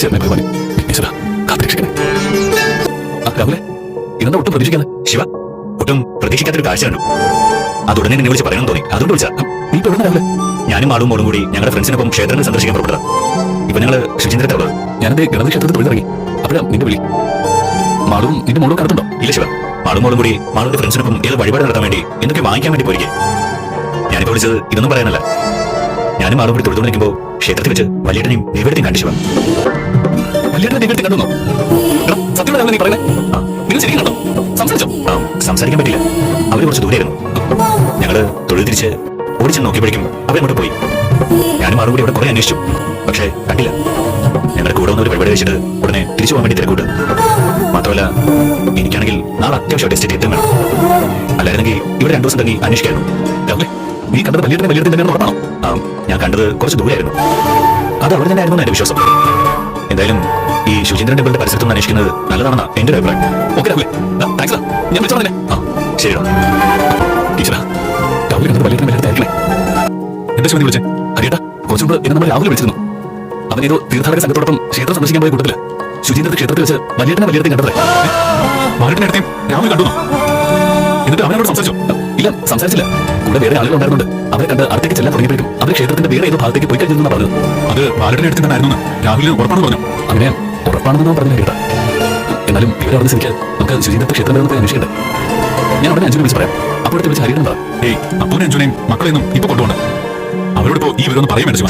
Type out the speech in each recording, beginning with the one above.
ചേർന്നേ ഭഗവാൻ വിഘ്നേശ്വര കാത്തിരക്ഷിക്കണേ. രാഹുലെ ഇതെന്താ ഒട്ടും പ്രതീക്ഷിക്കാതെ? ശിവ ഒട്ടും പ്രതീക്ഷിക്കാത്തൊരു കാഴ്ച കണ്ടു അതുടനെ നിന്നെ വിളിച്ച് പറയണം തോന്നി. അതുകൊണ്ട് വിളിച്ചാ. നീ തുടർന്ന് രാഹുലെ? ഞാനും ആളും മോളും കൂടി ഞങ്ങളുടെ ഫ്രണ്ട്സിനൊപ്പം ക്ഷേത്രങ്ങൾ സന്ദർശിക്കാൻ പുറപ്പെട്ടതാ ഇപ്പൊ ഞങ്ങൾ ശുചീന്ദ്രത്തെ ഉള്ളത് ഞാനെന്റെ ഗണപതി ക്ഷേത്രത്തിൽ തൊഴിലിറങ്ങി അപ്പോഴാ നിന്റെ വിളി. മാളും നിന്റെ മോളും കടത്തുണ്ടോ ഇല്ല ശിവ. മാളും മോളും കൂടി മാളുടെ ഫ്രണ്ട്സിനൊപ്പം ഏത് വഴിപാട് നടത്താൻ വേണ്ടി എന്തൊക്കെ വാങ്ങിക്കാൻ വേണ്ടി പോയിരിക്കും? ഞാനിപ്പോ വിളിച്ചത് ഇതൊന്നും പറയാനല്ല. ഞാനും മാളും കൂടി നിൽക്കുമ്പോൾ ക്ഷേത്രത്തിൽ വെച്ച് വലിയേട്ടനെയും നിവേടത്തെയും കണ്ടു ശിവ. വലിയ ദൈവത്തെ കണ്ടോ സത്യം നീ പറയുന്നേ? ആ, നിങ്ങൾ ശരിക്കും കണ്ടോ? സംസാരിച്ചോ? സംസാരിക്കാൻ പറ്റില്ല അവർ കുറച്ച് ദൂരെയായിരുന്നു ഞങ്ങൾ തൊഴിൽ തിരിച്ച് ഓടിച്ചെന്ന് നോക്കിയപ്പോഴേക്കും അവരങ്ങോട്ട് പോയി. ഞാനും ആളും കൂടി അവിടെ കുറെ അന്വേഷിച്ചു. പക്ഷേ കണ്ടില്ല. ഞങ്ങളുടെ കൂടെ വന്നൊരു പരിപാടി വെച്ചിട്ട് ഉടനെ തിരിച്ചു പോകാൻ വേണ്ടി തിരക്കൂട്ട്. മാത്രമല്ല എനിക്കാണെങ്കിൽ നാളെ അത്യാവശ്യം ടെസ്റ്റ് എത്തും വേണം. അല്ലായിരുന്നെങ്കിൽ ഇവിടെ രണ്ടു ദിവസം തങ്ങി അന്വേഷിക്കായിരുന്നു. നീ കണ്ടത് വലിയ വലിയ തന്നെയാണ് ഉറപ്പാണോ? ഞാൻ കണ്ടത് കുറച്ച് ദൂരെയായിരുന്നു. അത് അവിടെ തന്നെ ആയിരുന്നു എന്റെ വിശ്വാസം. എന്തായാലും ഈ ശുചീന്ദ്രൻ ടെമ്പിളിന്റെ പരിസരത്തൊന്ന് അന്വേഷിക്കുന്നത് നല്ലതാണെന്നാ എന്റെ അഭിപ്രായം. ഓക്കെ രാഹുലെ. താങ്ക്സ് ഞാൻ വിളിച്ചോളെ ആ ശരിടാ ടീച്ചറാ രാഹുൽ കണ്ടത് വലിയ വലിയ ആയിരിക്കണേ എന്താ ശിവനി വിളിച്ചേ? അറിയട്ടാ കുറച്ചു മുമ്പ് എന്നെ നമ്മൾ രാഹുൽ വിളിച്ചിരുന്നു. അവൻ ഏതോ തീർത്ഥാടക സംഘത്തോടൊപ്പം ക്ഷേത്രം സന്ദർശിക്കാൻ പോയ കൂട്ടത്തിൽ ശുചീന്ദ്രത്തെ ക്ഷേത്രത്തിൽ വെച്ച് വലിയേട്ടനെ വലിയേട്ടൻ കണ്ടത് മാറിട്ടിനടുത്തേയും രാഹുൽ കണ്ടു എന്നിട്ട് അവനോട് സംസാരിച്ചു. ഇല്ല സംസാരിച്ചില്ല. കൂടെ വേറെ ആളുകൾ ഉണ്ടായിരുന്നുണ്ട്. അവരെ കണ്ട് അടുത്തേക്ക് ചെല്ലാൻ തുടങ്ങിയപ്പോഴും അവർ ക്ഷേത്രത്തിന്റെ വേറെ ഏതോ ഭാഗത്തേക്ക് പോയി കഴിഞ്ഞെന്നാണ് പറഞ്ഞത്. അത് ബാലയുടെ അടുത്ത് തന്നെയായിരുന്നു രാഹുലിന് ഉറപ്പാണ് പറഞ്ഞു. അങ്ങനെ ഉറപ്പാണെന്ന് പറഞ്ഞു കേട്ടാ എന്നാലും ഇവരെ അവിടെ ശ്രമിക്കാൻ നമുക്ക് ശുചീന്ദ്രത്തെ ക്ഷേത്രം വരെ ഒന്ന് ഞാൻ ഉടനെ അഞ്ചു വിളിച്ച് പറയാം. അപ്പോഴത്തെ വിളിച്ച് ഹരിയുടെ ഏയ് അപ്പൂനെ അഞ്ചുനെയും മക്കളെയൊന്നും ഇപ്പൊ കൊണ്ടുപോകണ്ട അവരോട് ഇപ്പോ ഈ വിവരം പറയും മേടിച്ചു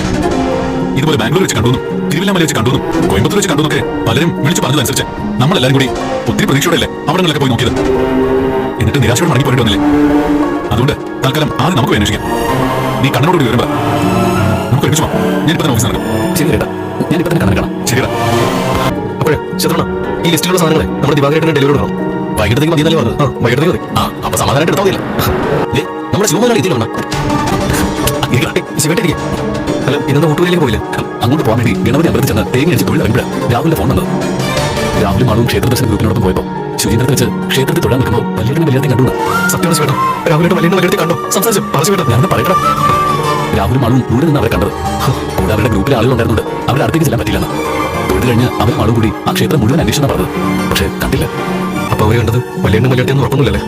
ഇതുപോലെ ബാംഗ്ലൂർ വെച്ച് കണ്ടു തിരുവല്ലാമല വെച്ച് കണ്ടു കോയമ്പത്തൂർ വെച്ച് കണ്ടു എന്നൊക്കെ പലരും വിളിച്ചു പറഞ്ഞതനുസരിച്ച് നമ്മളെല്ലാരും കൂടി ഒത്തിരി പ്രതീക്ഷയോടെ അല്ലേ അവിടങ്ങളിലൊക്കെ പോയി നോക്കിയത്? എന്നിട്ട് നിരാശയോടെ മടങ്ങി പോയിട്ട് വന്നില്ലേ? അതുകൊണ്ട് തൽക്കാലം ആദ്യം നമുക്ക് അന്വേഷിക്കാം. നീ കണ്ണനോട് കൂടി വിവരം പറ. നമുക്ക് ഒരുമിച്ച് ഞാൻ ഇപ്പൊ ഓഫീസ് നടക്കാം. ശരി കേട്ടാ ഞാൻ ഇപ്പൊ തന്നെ കണ്ണൻ കാണാം അപ്പോഴേ ശത്രുണ ഈ ലിസ്റ്റിലുള്ള സാധനങ്ങളെ നമ്മുടെ ദിവാകരേട്ടന് ഡെലിവറി കൊടുക്കണം വൈകിട്ടത്തേക്ക് മതി എന്നല്ലേ പറഞ്ഞത്? ആ വൈകിട്ടത്തേക്ക് മതി. ആ അപ്പൊ സമാധാനമായിട്ട് എടുത്താൽ മതിയല്ലോ? ദേ, നമ്മുടെ ശിവമലാണ് ഇതിലുണ്ട ശിവട്ടിരിക്കെ അല്ല ഇന്നത്തെ ഊട്ടുകയിലേക്ക് പോയില്ല? അങ്ങോട്ട് പോകാൻ വേണ്ടി ഗണപതി അമ്പലത്തിൽ ചെന്ന് തേങ്ങ അടിച്ച് തൊഴിൽ ഇറങ്ങുമ്പോഴാണ് രാഹുലിന്റെ ഫോൺ വന്നത് രാഹുലും ആളും ക്ഷേത്രദർശന ഗ്രൂപ്പിനോടൊപ്പം പോയപ്പോ ശുചീന്ദ്രത്തെ വെച്ച് ക്ഷേത്രത്തിൽ തൊഴാൻ നിൽക്കുമ്പോൾ വലിയ വലിയ കണ്ടു സത്യമാണ് ശിവേട്ട. രാഹുലിന്റെ വലിയ വലിയ കണ്ടോ. സംസാരിച്ചു. പറഞ്ഞു ശിവേട്ട. ഞാൻ പറയട്ടെ രാഹുലും ആളും ദൂരെ നിന്ന് അവരെ കണ്ടത്. കൂടെ അവരുടെ ഗ്രൂപ്പിലെ ആളുകൾ ഉണ്ടായിരുന്നുണ്ട്. അവരുടെ അടുത്തേക്ക് ചെല്ലാൻ പറ്റില്ലെന്ന്. തൊഴുത് കഴിഞ്ഞ് അവൻ ആളും കൂടി ആ ക്ഷേത്രം മുഴുവൻ അന്വേഷണം പറഞ്ഞത്. പക്ഷെ കണ്ടില്ല. അപ്പൊ അവരെ കണ്ടത് വലിയ വലിയ ഉറപ്പൊന്നുമില്ലല്ലേ?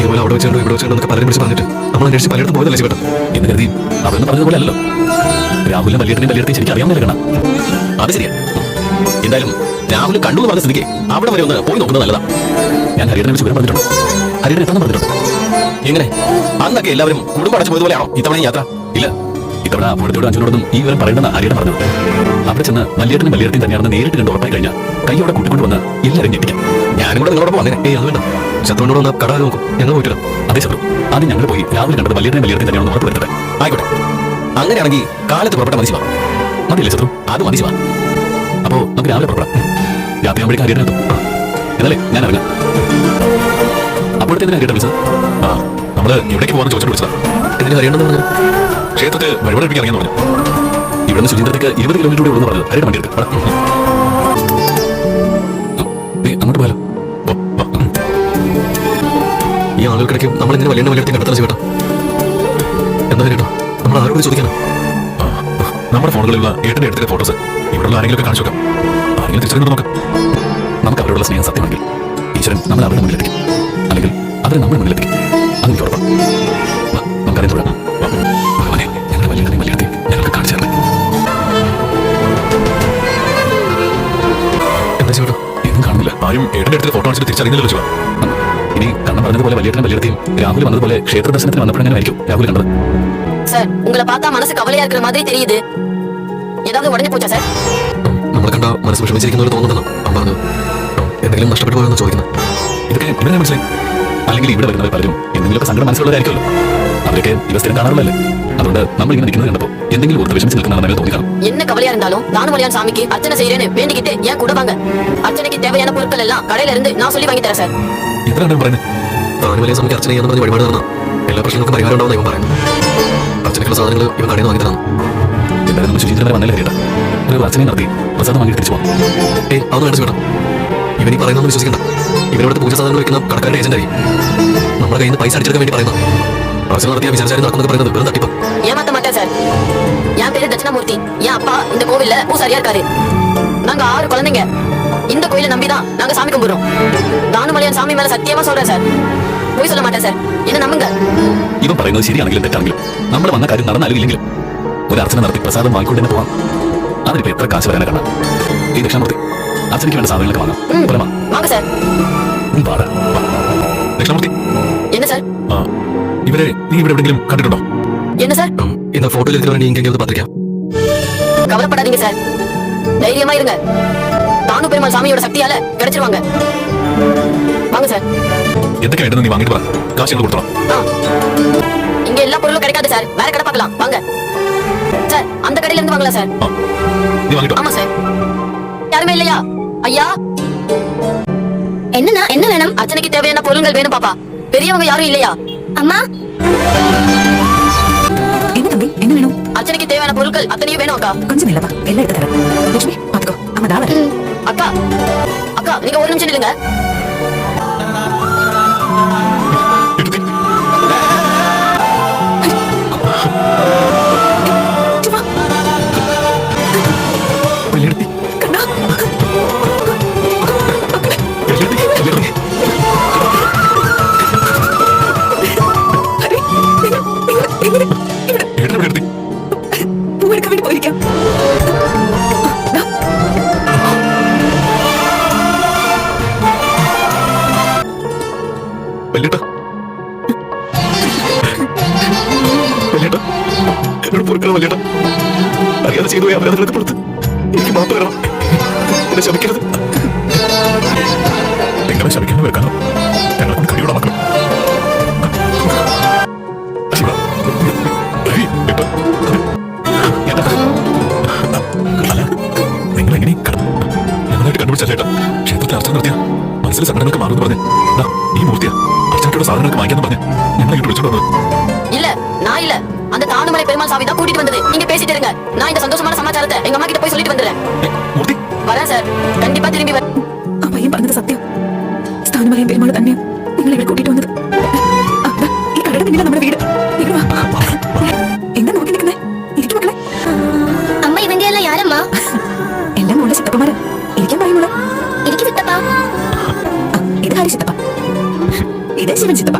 ഇതുപോലെ അവിടെ വെച്ചുകൊണ്ട് ഇവിടെ വെച്ചുകൊണ്ട് പലരും വിളിച്ച് പറഞ്ഞിട്ട് നമ്മൾ അന്വേഷിച്ച് പലയിടത്തും പോയതല്ലേ ശിവേട്ട എന്ന് കരുതി അവരെന്ന് പറഞ്ഞതുപോലെ അല്ലല്ലോ രാഹുലിനെ വലിയടനെയും വലിയടത്തെയും ശരിക്കും അറിയാൻ കാണാം അത് ശരിയാ. എന്തായാലും രാഹുൽ കണ്ടു പറഞ്ഞ സ്ഥിതിക്ക് അവിടെ വരെ ഒന്ന് പോയി നോക്കുന്നത് നല്ലതാ. ഞാൻ ഹരിയുടെ വിളിച്ച് വിവരം പറഞ്ഞിട്ടുണ്ട്. ഹരിയുടെ എത്താൻ പറഞ്ഞിട്ടുണ്ട്. എങ്ങനെ? അന്നൊക്കെ എല്ലാവരും കുടുംബം അടച്ചു പോയതുപോലെയാണോ ഇത്തവണ യാത്ര? ഇല്ല. ഇത്തവണ അപ്പോഴത്തോട് അഞ്ചിനോടൊന്നും ഈ വിവരം പറയണമെന്ന് ഹരിയുടെ പറഞ്ഞു അവിടെ ചെന്ന് മല്ലിയേട്ടനും മല്ലിയേട്ടനും തന്നെയാണെന്ന് നേരിട്ട് കണ്ട് ഉറപ്പായി കഴിഞ്ഞാൽ കൈയോടെ കൂട്ടിക്കൊണ്ട് വന്ന് എല്ലാവരും ഞെട്ടിക്കാം. ഞാനും കൂടെ നിങ്ങളോടൊപ്പം വന്നേ ഏ അത് വേണ്ട ശത്രുവിനോട് വന്ന് കട നോക്കും. ഞങ്ങൾ പോയിട്ട് അതേ ശത്രു. ആദ്യം ഞങ്ങൾ പോയി രാവിലെ കണ്ടത് മല്ലിയേട്ടനും മല്ലിയേട്ടൻ തന്നെയാണെന്ന് ഉറപ്പ് വരുത്തട്ടെ. ആയിക്കോട്ടെ. അങ്ങനെയാണെങ്കിൽ കാലത്ത് പുറപ്പെട്ട മതി ശിവ. മതിയില്ലേ ശത്രു? അത് മതി ശിവ. അപ്പോ നമുക്ക് രാവിലെ പുറപ്പെടാം. രാത്രി ആകുമ്പോഴേക്കും ഹരിയുടെ എത്തും എന്നല്ലേ ഞാൻ അറിയാം അപ്പോഴത്തേക്കും ഹരിയുടെ വിളിച്ചത്. ആ നമ്മൾ എവിടേക്ക് പോകാൻ ചോദിച്ചിട്ട് വിളിച്ചതാ. എന്തിനു അറിയണമെന്ന് പറഞ്ഞു? ക്ഷേത്രത്തിൽ വഴിപടിപ്പിക്കാൻ ഇറങ്ങിയെന്ന് പറഞ്ഞു. ഇവിടുന്ന് ശുചീന്ദ്രത്തേക്ക് ഇരുപത് കിലോമീറ്റർ ഉള്ളു പറഞ്ഞത് ഹരിയുടെ വണ്ടി എടുക്കും അങ്ങോട്ട് പോയാലോ? ഈ ആളുകൾക്കിടയ്ക്ക് നമ്മൾ ഇങ്ങനെ വലിയ വലിയ കണ്ടെത്തണം ചെയ്യട്ടോ എന്താ കേട്ടോ? നമ്മൾ ആരോട് ചോദിക്കണം നമ്മുടെ ഫോണുകളിലുള്ള ഏട്ടന്റെ എടുത്തിട്ട് ഫോട്ടോസ് ഇവിടെയുള്ള ആരെങ്കിലും കാണിച്ചു നോക്കാം. ആരെങ്കിലും തിരിച്ചറിഞ്ഞു നോക്കാം. നമുക്ക് അവരോടുള്ള സ്നേഹം സത്യമാണെങ്കിൽ ഈശ്വരൻ നമ്മൾ അവരുടെ മുന്നിലെത്തിക്കും. അല്ലെങ്കിൽ അവരെ നമ്മുടെ മുന്നിലെത്തിക്കും. അതെനിക്ക് ഉറപ്പാണ് ആരും ഏട്ടന്റെ അടുത്ത് ഫോട്ടോ കാണിച്ചിട്ട് തിരിച്ചറിയുന്നില്ല ശിവ ഇനി കണ്ണൻ പറഞ്ഞതുപോലെ വലിയേട്ടനും വലിയടത്തെയും രാഹുൽ വന്നതുപോലെ ക്ഷേത്ര ദർശനത്തിന് വന്നപ്പോഴെങ്ങനെ ആയിരിക്കും രാഹുൽ കണ്ടത് சார் உங்களை பார்த்தா மனசு கவலையா இருக்கிற மாதிரி தெரியுது ஏதாவது உடஞ்சு போச்சா சார் നമ്മളെ കണ്ട മനസ്സ് വിഷമിച്ചിരിക്കുന്ന പോലെ തോന്നുന്നതാണ് അവൻ പറഞ്ഞത് എന്തെങ്കിലും നഷ്ടപ്പെട്ടു പോയെന്ന് ചോദിക്കുന്നത് ഇതൊക്കെ ഇവരെ മനസ്സിലായി അല്ലെങ്കിൽ ഇവിടെ വരുന്നവർ പലരും എന്തെങ്കിലുമൊക്കെ സങ്കടം മനസ്സിലുള്ളവരായിരിക്കുമല്ലോ അവരൊക്കെ ഇവ സ്ഥിരം കാണാറുള്ളല്ലേ അതുകൊണ്ട് നമ്മൾ ഇങ്ങനെ നിൽക്കുന്നത് കണ്ടപ്പോൾ എന്തെങ്കിലും ഓർത്ത് വിഷമിച്ച് നിൽക്കുന്നതാണ് തോന്നി കാണും என்ன கவலையா இருந்தாலும் தானுமலையான் சாமிக்கு அர்ச்சனை செய்யறேன்னு வேண்டிக்கிட்டு ஏன் கூட வாங்க அர்ச்சனைக்கு தேவையான பொருட்கள் எல்லாம் கடையில இருந்து நான் சொல்லி வாங்கி தரேன் சார் എത്രയാണ് പറയുന്നത് താനും വലിയ സമയത്ത് അർച്ചന ചെയ്യാന്ന് പറഞ്ഞ് വഴിപാട് നടന്ന എല്ലാ പ്രശ്നങ്ങൾക്കും പരിഹാരം ഉണ്ടാവുന്ന ഇവൻ പറയുന്നു അർച്ചനയ്ക്കുള്ള സാധനങ്ങൾ ഇവൻ കടയിൽ നിന്ന് വാങ്ങി തരാം എന്തായാലും നമ്മൾ ശുചീന്ദ്രൻ വരെ വന്നല്ലേ കേട്ടാ ഒരു അച്ഛനെ നടത്തി പ്രസാദം വാങ്ങി തിരിച്ചു പോകാം ഏയ് അതൊന്നും വേണ്ട ശിവട്ട ഇവൻ ഈ പറയുന്നൊന്നും വിശ്വസിക്കണ്ട ഇവരോട് പൂജ സാധനങ്ങൾ വെക്കുന്ന കടക്കാരുടെ ഏജന്റ് ആയിരിക്കും നമ്മുടെ കയ്യിൽ നിന്ന് പൈസ അടിച്ചെടുക്കാൻ വേണ്ടി പറയുന്ന അർച്ചന നടത്തിയ വിചാരിച്ചാലും നടക്കുന്നത് പറയുന്നത് വെറും തട്ടിപ്പ് ஏமாத்த மாட்டேன் சார் என் பேரு தட்சிணாமூர்த்தி என் அப்பா இந்த கோவில்ல பூசாரியா இருக்காரு நாங்க ஆறு குழந்தைங்க இந்த கோயிலை நம்பிதான் நாங்க சாமி கும்பிடுறோம் தானுமலையான் சாமி மேல சத்தியமா சொல்றேன் சார் போய் சொல்ல மாட்டேன் சார் என்ன நம்புங்க ഇവൻ പറയുന്നത് ശരിയാണെങ്കിലും തെറ്റാണെങ്കിലും നമ്മൾ വന്ന കാര്യം നടന്നാലും ഇല്ലെങ്കിലും ഒരു അർച്ചന നടത്തി പ്രസാദം വാങ്ങിക്കൊണ്ട് തന്നെ പോവാം അതിനിപ്പോ എത്ര കാശ് വരാനാ കാണാം ഈ ദക്ഷിണമൂർത്തി അച്ഛനക്ക് വേണ്ട സാധനങ്ങളൊക്കെ വാങ്ങാം ம், പോലെ വാ. வாங்க சார் നീ പാടാ ദക്ഷിണമൂർത്തി என்ன சார் ആ, ഇവരെ നീ ഇവിടെ എവിടെയെങ്കിലും കണ്ടിട്ടുണ്ടോ என்ன சார் ഉം, இந்த ഫോട്ടോയിൽ இருக்கிற நீங்க எங்கேயாவது பார்த்திருக்கியா கவலைப்படாதீங்க சார் தைரியமா இருங்க தானு பெருமாள் சாமியோட சக்தியால கிடைச்சிருவாங்க வாங்க சார் എന്തൊക്കെ വേണ്ടെന്ന് നീ വാങ്ങിട്ട് പറ കാശ് ഞങ്ങൾ കൊടുത്തോളാം ஆ. இங்க எல்லா பொருளும் கிடைக்காது சார் வேற கடை பார்க்கலாம் வாங்க சார் அந்த கடையில இருந்து வாங்கலாம் சார் ആ, നീ വാങ്ങിട്ടോ ஆமா சார் யாருமே இல்லையா ஐயா என்னண்ணா என்ன வேணும் அர்ச்சனைக்கு தேவையான பொருள்கள் வேணும் பாப்பா பெரியவங்க யாரும் இல்லையா அம்மா? என்ன தம்பி? என்ன வேணும்? அர்ச்சனைக்கு தேவையான பொருட்கள் அத்தனையும் வேணும் அக்கா. கொஞ்சம் இல்லப்பா. எல்லாம் எடுத்து தரேன். லட்சுமி பாத்துக்கோ அம்மா தான் அக்கா அக்கா நீங்க ஒரு நிமிஷம் நில்லுங்க. വലിയേട്ടാ എന്നോട് പൊറുക്കണം വലിയേട്ടാ അറിയാതെ ചെയ്തു പോയി അപരാധങ്ങളൊക്കെ പുറത്ത് എനിക്ക് മാപ്പ് തരണം എന്നെ ശമിക്കരുത് നിങ്ങളെ ശമിക്കാനോ വെക്കാനോ ഞങ്ങളെ കൊണ്ട് കഴിയൂടെ മക്കളും ശിവ ഹരി, ഏട്ടാ. ഏട്ടാ. അല്ല നിങ്ങൾ എങ്ങനെ ഞങ്ങളായിട്ട് കണ്ടുപിടിച്ച ചേട്ടാ ക്ഷേത്രത്തിൽ അർച്ചന നടത്തിയ മനസ്സിലെ സങ്കടങ്ങൾക്ക് മാറുമെന്ന് പറഞ്ഞ് ദാ, ഈ മൂർത്തിയാ അർച്ചനയുടെ സാധനങ്ങൾക്ക് വാങ്ങിക്കാന്ന് പറഞ്ഞ് ഞങ്ങളെ ഇങ്ങോട്ട് വിളിച്ചോണ്ട് വന്നത് இல்ல நான் இல்ல அந்த தானுமலை பெருமாள் சாமி தான் கூட்டிட்டு வந்தது நீங்க பேசிட்டு இருங்க நான் இந்த சந்தோஷமான சமாச்சாரத்தை எங்க அம்மா கிட்ட போய் சொல்லிட்டு வந்துடுறேன் ഏ, മൂർത്തി வரேன் சார் கண்டிப்பா திரும்பி வரேன் ആ പയ്യൻ പറഞ്ഞത് സത്യം സ്ഥാനമലയും പെരുമാൾ തന്നെയാ നിങ്ങൾ ഇവിടെ കൂട്ടിയിട്ട് വന്നത് ആ, ദാ, ഈ കടയുടെ പിന്നിലാ നമ്മുടെ വീട് നിങ്ങൾ വാ. എന്താ നോക്കി നിൽക്കുന്നേ ഇരിക്കും മക്കളെ അമ്മ ഇവന്റെ എല്ലാം യാരമ്മ എല്ലാം മോളെ ചിത്തപ്പമാര് ഇരിക്കാൻ പറയുമ്പോൾ എനിക്ക് വിട്ടപ്പാ ഇത് ഹരി ചിത്തപ്പ ഇത് ശിവൻ ചിത്തപ്പ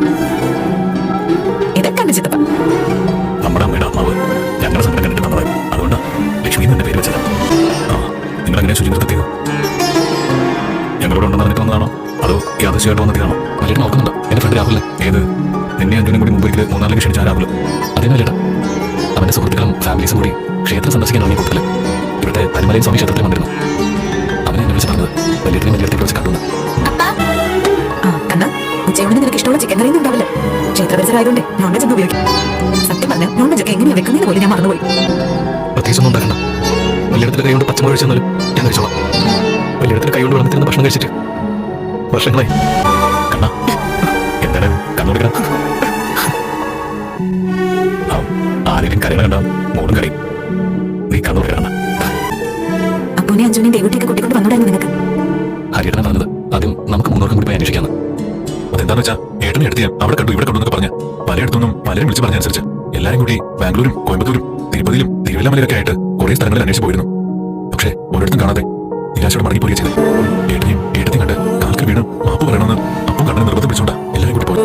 അതോ യാദൃശ്യമായിട്ട് ആ ചേട്ടൻ നോക്കുന്നുണ്ട്? എന്റെ ഫ്രണ്ട് രാഹുലിന്? ഏത്? എന്നെ അഞ്ചുനും കൂടി മുമ്പ് ഒരിക്കലും മൂന്നാലും ക്ഷണിച്ച രാഹുൽ അതേ ചേട്ടാ? അവന്റെ സുഹൃത്തുക്കളും ഫാമിലീസും കൂടി ക്ഷേത്രം സന്ദർശിക്കാൻ തുടങ്ങിയ കൂട്ടത്തിൽ. ഇവിടുത്തെ പരമലയും സ്വാമി ക്ഷേത്രത്തിൽ വന്നിരുന്നു. അവനെ എന്നെ വിളിച്ച് പറഞ്ഞത് വലിയ വലിയ വെച്ച് കണ്ടു ഉച്ചയോടെ നിനക്ക് ഇഷ്ടമുള്ള ചിക്കൻ കറിയൊന്നും ഉണ്ടാവില്ല. ക്ഷേത്ര പരിസരമായതുകൊണ്ട് നോൺ വെജ് ഒന്നും ഉപയോഗിക്കും. സത്യം പറഞ്ഞ നോൺ വെജ് ഒക്കെ എങ്ങനെയാ വെക്കുന്നതിന് പോലും ഞാൻ മറന്നുപോയി. പ്രത്യേകിച്ചൊന്നും ഉണ്ടാക്കണ്ട. വലിയിടത്തിന്റെ കൈ കൊണ്ട് പച്ചമുളക് കഴിച്ചു തന്നാലും ഞാൻ കഴിച്ചോളാം. വലിയിടത്തിന്റെ കൈ കൊണ്ട് വളർന്നിരുന്ന ഭക്ഷണം കഴിച്ചിട്ട് വർഷങ്ങളായി. കണ്ണ. എന്താണ്? കണ്ണുകൊടുക്കണം ആരെങ്കിലും കരയണ കണ്ട മോളും കരയും. നീ കണ്ണുകൊടുക്കണം അപ്പൂനെ അഞ്ജുനെ ദേവുട്ടിയൊക്കെ കൂട്ടിക്കൊണ്ട് വന്നോടായിരുന്നു നിനക്ക്. ഹരിയേട്ടനെ പറഞ്ഞത്. ആദ്യം നമുക്ക് മൂന്നോർക്കും കൂടി പോയി അന്വേഷിക്കാന്ന്. അതെന്താന്ന് വെച്ചാ ഏട്ടനെ എടുത്ത് ഞാൻ അവിടെ കണ്ടു ഇവിടെ കണ്ടു എന്നൊക്കെ പറഞ്ഞ്. പലയിടത്തുനിന്നും പലരും വിളിച്ചു പറഞ്ഞനുസരിച്ച് എല്ലാരും കൂടി ബാംഗ്ലൂരും കോയമ്പത്തൂരും തിരുപ്പതിയിലും തിരുവല്ലാമലയിലൊക്കെ ആയിട്ട് കുറെ സ്ഥലങ്ങളിൽ അന്വേഷിച്ച് പോയിരുന്നു. പക്ഷെ ഒരിടത്തും കാണാതെ നിരാശയോടെ മടങ്ങിപ്പോയി ചെയ്തത് ഏട്ടനെയും ഏട്ടത്തെയും കണ്ട് കാൽക്കൽ വീണ് മാപ്പ് പറയണമെന്ന് അപ്പം കണ്ണനെ നിർബന്ധം പിടിച്ചോണ്ടാ എല്ലാവരും കൂടി പോയി.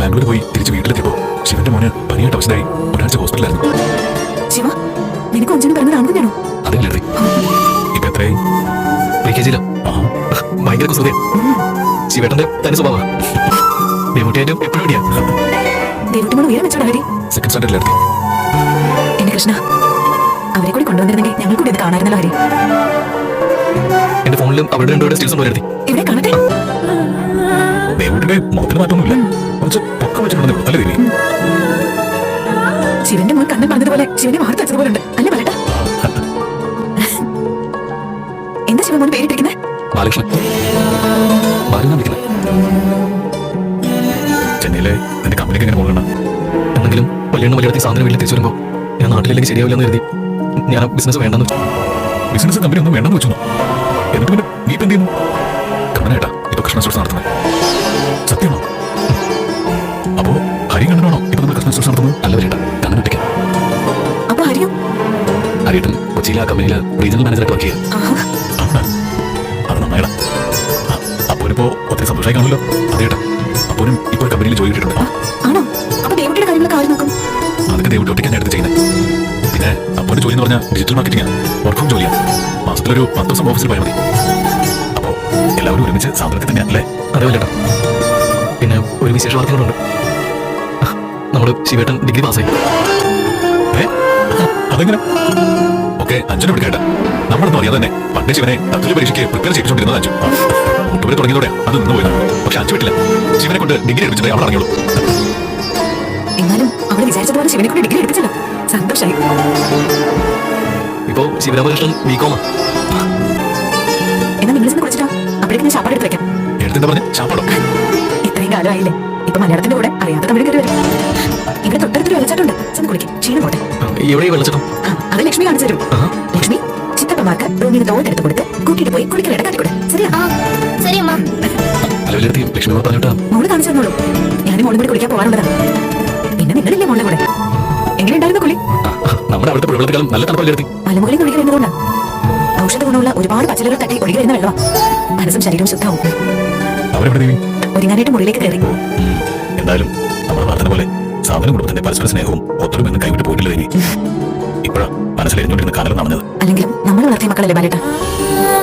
ബാംഗ്ലൂർ പോയി തിരിച്ച് വീട്ടിലെത്തിയപ്പോ ശിവന്റെ മോന് പനിയായിട്ട് അവസ്ഥയായി ഒരാഴ്ച ഹോസ്പിറ്റലായിരുന്നു ശിവ നിനക്ക് അഞ്ജുന് പറഞ്ഞത് ആൺകുഞ്ഞാണോ അതേ വലിയ ഇപ്പൊ എത്രയായി? പ്രീ കെ ജിയിലാണ് ആ ഭയങ്കര കുസൃതിയാണ് ശിവേട്ടന്റെ തനി സ്വഭാവമാണ് ദേവുട്ടിയായിട്ടും എപ്പോഴും ഇടിയാ ദേവുട്ടി മോൾ ഉയരം വെച്ചോടാ ഹരി. സെക്കൻഡ് സ്റ്റാൻഡേർഡിലെത്തി എന്റെ കൃഷ്ണ അവരെ കൂടി കൊണ്ടുവന്നിരുന്നെങ്കിൽ ഞങ്ങൾ കൂടി ഇത് കാണാറുന്നല്ലോ ഹരി. എന്റെ ഫോണിലും അവരുടെ രണ്ടുപേരുടെ സ്റ്റിൽസ് പോലെ വരുത്തി. ഇവിടെ കാണട്ടെ? ദേവൂട്ടിന്റെ മുഖത്തിന് മാറ്റമൊന്നുമില്ല. കുറച്ച് പൊക്കം നല്ല ദേവി? ശിവന്റെ മോൻ കണ്ണൻ പറഞ്ഞതുപോലെ ശിവനെ വാർത്ത വെച്ചതുപോലെ ഉണ്ട് അല്ല. പറയട്ടെ എന്താ ശിവൻ മോൻ പേരിട്ടിരിക്കുന്നത് ബാലകൃഷ്ണൻ. ബാലനാ വിളിക്കുന്നത് ചെന്നൈയിലെ നിന്റെ കമ്പനിക്ക് എങ്ങനെ പോകണം എന്തെങ്കിലും വലിയ വലിയ സാധനം വീട്ടിൽ തിരിച്ചു വരുമ്പോൾ ഞാൻ നാട്ടിലേക്ക് ശരിയാവില്ലെന്ന് കരുതി. ഞാൻ ബിസിനസ് വേണ്ടെന്ന് വെച്ചു. ബിസിനസ് കമ്പനി ഒന്നും വേണ്ടെന്ന് വെച്ചു. എന്നിട്ട് പിന്നെ നീ ഇപ്പം എന്ത് ചെയ്യുന്നു കണ്ണനേട്ടാ ഇപ്പൊ കൃഷ്ണ സുരക്ഷ നടത്തുന്നത് സത്യമാണോ? അപ്പോ ഹരി കണ്ണനാണോ ഇപ്പൊ നമ്മൾ കൃഷ്ണ സുരക്ഷ നടത്തുന്നത്? അല്ല വരേട്ടാ കണ്ണൻ ഒറ്റയ്ക്ക് അപ്പൊ ഹരിയോ? ഹരിയേട്ടൻ കൊച്ചിയിലെ ആ കമ്പനിയിൽ റീജിയണൽ മാനേജറായിട്ട് വർക്ക് ചെയ്യുക അത് ആണ് അപ്പോനിപ്പോ ഒത്തിരി സന്തോഷമായി കാണുമല്ലോ. അതേട്ടാ അപ്പോനും ഇപ്പോൾ കമ്പനിയിൽ ജോലി കിട്ടിയിട്ടുണ്ട്. ആണോ? അപ്പൊ ദേവുട്ടിയുടെ കാര്യങ്ങളൊക്കെ ആര് നോക്കും? അതൊക്കെ ദൈവം ഒറ്റയ്ക്കാണ് എടുത്ത് ചെയ്യുന്നത് അപ്പോന്റെ ജോലി എന്ന് പറഞ്ഞാൽ ഡിജിറ്റൽ മാർക്കറ്റിംഗ് വർക്ക് ഫ്രം ജോലിയാണ് മാസത്തിലൊരു പത്ത് ദിവസം ഓഫീസിൽ പോയാൽ മതി. അപ്പോൾ എല്ലാവരും ഒരുമിച്ച് സാധനത്തിൽ തന്നെ അല്ലേ? അറിയില്ല ചേട്ടാ പിന്നെ ഒരു വിശേഷ വാർത്തകളുണ്ട് നമ്മൾ ശിവേട്ടൻ ഡിഗ്രി പാസ്സായി? അതെങ്ങനെ? ഓക്കെ അഞ്ചിനെ വിളിക്കേണ്ട നമ്മളൊന്നും അറിയാതെ തന്നെ പണ്ട് ശിവനെ തത്തുല്യ പരീക്ഷയ്ക്ക് പ്രിപ്പയർ ചെയ്തിട്ടുണ്ടിരുന്നത് അഞ്ചു ഒട്ടുപേരെ തുടങ്ങിയതോടെ അത് നിന്ന് പോയതാണ്. പക്ഷെ അഞ്ചു വിട്ടില്ല. ശിവനെ കൊണ്ട് ഡിഗ്രി എടുപ്പിച്ചതേ അവൾ അറിയുള്ളൂ അവൾ വിചാരിച്ചതുപോലെ ശിവനെ കൊണ്ട് ഡിഗ്രി എടുപ്പിച്ചല്ലോ. സന്തോഷായി. ഇപ്പോ ശിവരാമകൃഷ്ണൻ ബികോമ എന്നാ നിങ്ങൾ ചെന്ന് കുളിച്ചിട്ടോ. അപ്പോഴേക്കും ഞാൻ ശാപ്പാട് എടുത്ത് വെക്കാം. എടുത്തിട്ട് പറഞ്ഞ? ശാപ്പാടോ ഇത്രയും കാലമായില്ലേ. ഇപ്പൊ മലയാളത്തിന്റെ കൂടെ അറിയാത്ത തമിഴ് കയറി വരും ഇവിടെ തൊട്ടടുത്തൊരു വെള്ളച്ചാട്ടമുണ്ട്. ചെന്ന് കുളിക്കും. ക്ഷീണം പോട്ടെ. എവിടെ വെള്ളച്ചട്ടം? അത് ലക്ഷ്മി കാണിച്ചു തരും ലക്ഷ്മി ചിത്തപ്പമാർക്ക് റൂമിന് തോർത്തെടുത്ത് കൊടുത്ത് കൂട്ടിയിട്ട് പോയി കുളിക്കലയുടെ കാട്ടിക്കൂടെ. ശരിയാ? ആ ശരി അമ്മ. ലക്ഷ്മി പറഞ്ഞിട്ടാ. മോൾ കാണിച്ചു തന്നോളൂ. ഞാനും മോളും കൂടി കുളിക്കാൻ പോകാറുള്ളതാ പിന്നെ നിങ്ങളില്ലേ മോളുടെ കൂടെ? എങ്ങനെയുണ്ടായിരുന്നു കുളി? നമ്മുടെ അവിടുത്തെ പുഴവെള്ളത്തിലും നല്ല എടുത്തി? മലമുകളിൽ നിന്ന് ഒഴുകി വരുന്നതുകൊണ്ടാ. ഔഷധ ഗുണമുള്ള ഒരുപാട് പച്ചലുകൾ തട്ടി ഒഴുകി വരുന്ന വെള്ളമാ മനസ്സും ശരീരവും ശുദ്ധവും. ഒരുങ്ങാനായിട്ട് മുറിയിലേക്ക് കയറി. എന്തായാലും നമ്മുടെ പ്രാർത്ഥന പോലെ സാധനം കുടുംബത്തിന്റെ പരസ്പര സ്നേഹവും ഒത്തൊരുമെന്ന് കൈവിട്ട് പോയിട്ടില്ല ദേവി. ഇപ്പോഴാ മനസ്സിലെരിഞ്ഞുകൊണ്ടിരുന്ന കാലം നടന്നത് അല്ലെങ്കിലും നമ്മൾ വളർത്തിയ മക്കളല്ലേ ബാലേട്ട?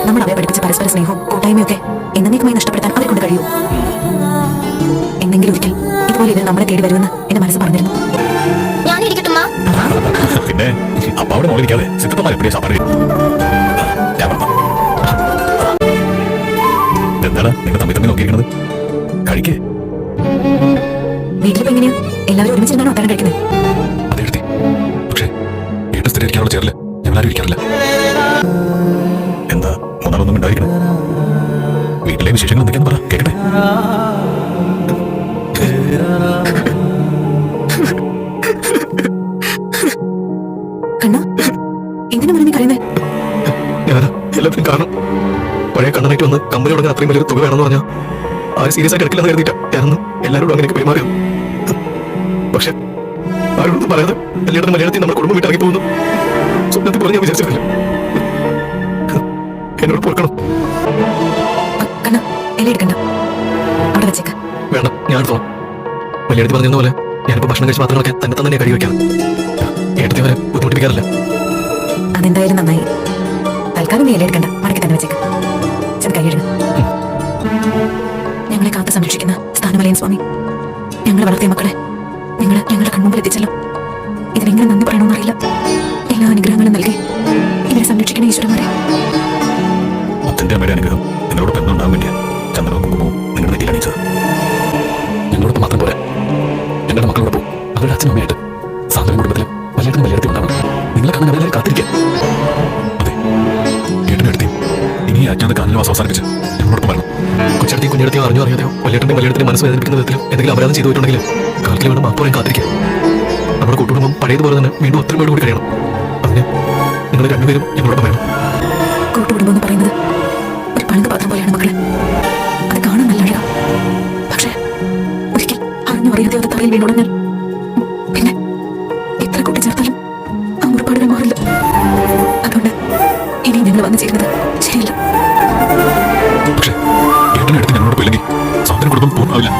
നമ്മൾ അവരെ പഠിപ്പിച്ച പരസ്പര സ്നേഹവും കൂട്ടായ്മയൊക്കെ എന്നേക്കുമായി നഷ്ടപ്പെടുത്താൻ അവരെ കൊണ്ട് കഴിയൂ. ഇതുപോലെ ഇത് നമ്മളെ തേടി വരുമെന്ന് എന്റെ മനസ്സ് പറഞ്ഞിരുന്നു. ഞാൻ ഇരിക്കട്ടുമ്മ പിന്നെ അപ്പാവിടെ മോളിരിക്കാതെ സിദ്ധപ്പന്മാർ എപ്പോഴും പറഞ്ഞു എന്താണ് നിങ്ങൾ തമ്മിൽ തമ്മിൽ നോക്കിയിരിക്കുന്നത്? കഴിക്കേ. വീട്ടിലിപ്പോ എങ്ങനെയാ? എല്ലാവരും ഒരുമിച്ചിരുന്നാണോ അത്താഴം കഴിക്കുന്നത് അതെ എടുത്തി. പക്ഷേ വീട്ടിൽ സ്ഥിരീകരിക്കാനുള്ള ചേരില്ല ഞങ്ങളാരും ഇരിക്കാറില്ല. എന്താ? മൂന്നാളൊന്നും ഉണ്ടായിരിക്കണം വീട്ടിലെ വിശേഷങ്ങൾ എന്തൊക്കെയാന്ന് പറ കേക്കട്ടെ? കണ്ണനായിട്ട് വന്ന് കമ്പനി തുടങ്ങാൻ അത്രയും വലിയൊരു തുക വേണമെന്ന് പറഞ്ഞാൽ ആരും സീരിയസ് ആയിട്ട് എടുക്കില്ലെന്ന് കരുതിയിട്ട്. ഞാനന്ന് എല്ലാവരോടും അങ്ങനെ പെരുമാറിയത്. പക്ഷെ ആരോടൊന്നും പറയാതെ എല്ലായിടത്തും മലയാളത്തിൽ നമ്മുടെ കുടുംബം വിട്ട് ഇറങ്ങി പോകുന്നു സ്വപ്നത്തിൽ പോലും ഞാൻ വിചാരിച്ചിരുന്നില്ല. എന്നോട് പൊറുക്കണം. വേണ്ട ഞാൻ എടുത്തോളാം. മലയാളത്തിൽ പറഞ്ഞിരുന്ന പോലെ ഞാനിപ്പോ ഭക്ഷണം കഴിച്ച പാത്രങ്ങളൊക്കെ തന്നെ തന്നെ കഴുകി വെക്കാം. ഏട്ടത്തി വരെ ബുദ്ധിമുട്ടിപ്പിക്കാറില്ല. അതെന്തായാലും നന്നായി. തൽക്കാലം നീ എല്ലാം എടുക്കണ്ട മടക്കി തന്നെ വെച്ചേക്ക. ചെന്ന് കൈയിടുക ഞങ്ങളെ കാത്തു സംരക്ഷിക്കുന്ന സ്ഥാനമലയൻ സ്വാമി ഞങ്ങളെ വളർത്തിയ മക്കളെ നിങ്ങൾ ഞങ്ങളുടെ കൺമുമ്പിൽ എത്തിച്ചല്ലോ. ഇതിനെങ്ങനെ നന്ദി പറയണമെന്നറിയില്ല. മനസ്സ് വേദനിപ്പിക്കുന്ന വിധത്തിലും എന്തെങ്കിലും അപരാധം ചെയ്തു പോയിട്ടുണ്ടെങ്കിൽ കാലത്തിൽ വേണം മാപ്പ് പറയാൻ കാത്തിരിക്കുക നമ്മുടെ കൂട്ടുകുടുംബം പഴയതുപോലെ തന്നെ വീണ്ടും ഒത്തൊരുമയോട് കൂടി കഴിയണം. അതിന് നിങ്ങൾ രണ്ടുപേരും ഞങ്ങളോട് വേണം കൂട്ടുകുടുംബം എന്ന് പറയുന്നത് ഒരു പളുങ്ക് പാത്രം പോലെയാണ് മക്കളെ. അത് കാണാൻ നല്ല പക്ഷേ ഒരിക്കൽ അറിഞ്ഞു അറിയാതെ അത് തറയിൽ വീണുടഞ്ഞാൽ പിന്നെ എത്ര കൂട്ടി ചേർത്താലും ആ മുറിപ്പാടുകൾ മാറില്ല. അതുകൊണ്ട് ഇനി ഞങ്ങൾ വന്നു ചേരുന്നത് ശരിയല്ല. സാന്ത്വന കുടുംബം പൂർണ്ണമാവില്ല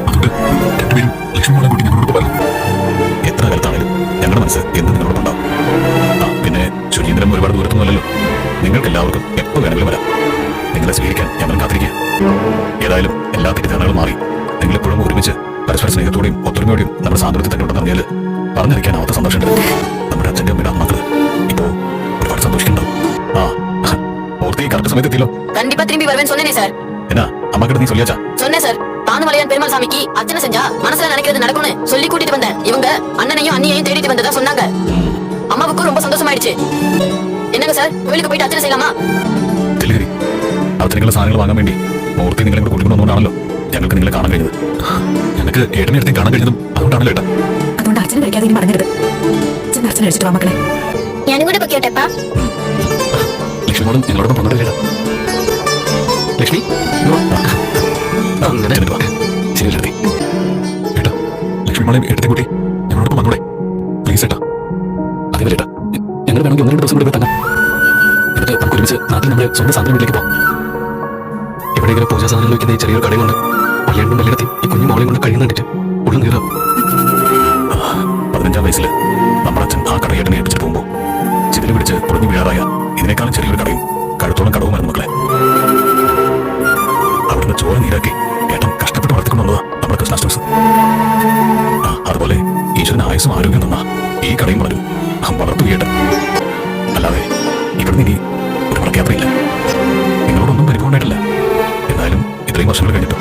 അതുകൊണ്ട് രണ്ടുപേരും ലക്ഷ്മിമോളെ കൂട്ടി ഞങ്ങളോടൊപ്പം വരണം എത്ര കാലത്താണേലും ഞങ്ങളുടെ മനസ്സ് എന്നും നിങ്ങളോടൊപ്പം ഉണ്ടാവും ആ പിന്നെ ശുചീന്ദ്രം ഒരുപാട് ദൂരത്തൊന്നുമല്ലല്ലോ നിങ്ങൾക്ക് എല്ലാവർക്കും എപ്പോൾ വേണമെങ്കിലും വരാം നിങ്ങളെ സ്വീകരിക്കാൻ ഞങ്ങൾ കാത്തിരിക്കുക ഏതായാലും എല്ലാ തെറ്റിദ്ധാരണകളും മാറി നിങ്ങളെപ്പോഴും ഒരുമിച്ച് പരസ്പര സ്നേഹത്തോടെയും ഒത്തൊരുമയോടെയും നമ്മുടെ സാന്ത്വനത്തിൽ തന്നെ ഉണ്ടെന്ന് അറിഞ്ഞാൽ പറഞ്ഞറിയിക്കാനാവാത്ത സന്തോഷമുണ്ട് നമ്മുടെ അച്ഛൻ്റെ അമ്മയുടെ മക്കള് ഇപ്പോ ഒരുപാട് സന്തോഷിക്കുന്നുണ്ടാവും ആ ഓർത്തി കറക്റ്റ് സമയത്ത് എത്തിയല്ലോ கண்டிப்பா திரும்பி வருவேன்னு சொன்னேனே சார் എന്നാ அம்மாக்கிட்ட நீ சொல்லியாச்சா சொன்னேன் சார் தானுமலையான் பெருமாள் சாமிக்கு அர்ச்சனை செஞ்சா மனசுல நினைக்கிறது நடக்கும்னு சொல்லி கூட்டிட்டு வந்தேன் இவங்க அண்ணனையும் அண்ணியையும் தேடிட்டு வந்ததா சொன்னாங்க அம்மாவுக்கும் ரொம்ப சந்தோஷமாயிடுச்சு என்னங்க சார் கோயிலுக்கு போயிட்டு அர்ச்சனை செய்யலாமா ഡെലിവറി അവത്തിനുള്ള സാധനങ്ങൾ വാങ്ങാൻ വേണ്ടി മൂർത്തി നിങ്ങളെ കൂടെ കൂട്ടിക്കൊണ്ടുവന്നാണല്ലോ ഞങ്ങൾക്ക് നിങ്ങളെ കാണാൻ കഴിഞ്ഞത് ഞങ്ങൾക്ക് ഏട്ടനെ അടുത്തേക്ക് കാണാൻ കഴിഞ്ഞതും അതുകൊണ്ടാണല്ലോ ഏട്ടാ അതുകൊണ്ട് അച്ഛനെ കഴിക്കാതെ ഇനി മടങ്ങരുത് ചെന്ന് അച്ഛനെ കഴിച്ചിട്ട് വാ മക്കളെ ഞാനും കൂടെ പൊക്കോട്ടെപ്പാ ലക്ഷ്മിയോടും ഞങ്ങളോടൊപ്പം വന്നിട്ടില്ല ലക്ഷ്മി അങ്ങനെ. എടുക്കുക ശരി ഏട്ടാ ലക്ഷ്മി മോളെ എടുത്തേ കൂട്ടി ഞങ്ങളോടൊപ്പം പ്ലീസ് ഏട്ടാ. അതേപോലെ ഏട്ടാ ഞങ്ങൾ വേണമെങ്കിൽ ഒന്ന് രണ്ട് ദിവസം കൂടി തങ്ങാം. എന്നിട്ട് നമുക്ക് ഒരുമിച്ച് നാട്ടിൽ നമ്മുടെ സ്വന്തം സാധനം വീട്ടിലേക്ക് പോകാം ഇവിടെ പൂജാ സാധനങ്ങൾ വയ്ക്കുന്ന ഈ ചെറിയൊരു കടയിലുണ്ട് പള്ളിയുണ്ടും പള്ളിയിടത്തി ഈ കുഞ്ഞു മോളെ കൊണ്ട് കഴിയുന്നുണ്ടിട്ട് ഉള്ളിൽ നീറാം പതിനഞ്ചാം വയസ്സിൽ നമ്മുടെ അച്ഛൻ ആ കടയേട്ടനെ ഏൽപ്പിച്ചു. വയസ്സും ആരോഗ്യം തന്ന ഈ കടയും വളരും വളർത്തുകയട്ടെ അല്ലാതെ ഇവിടുന്ന് ഇനി ഒരു മടക്കയാത്രയില്ല നിങ്ങളോടൊന്നും പരിഭവമായിട്ടില്ല എന്നാലും ഇത്രയും വർഷങ്ങൾ കഴിഞ്ഞിട്ട്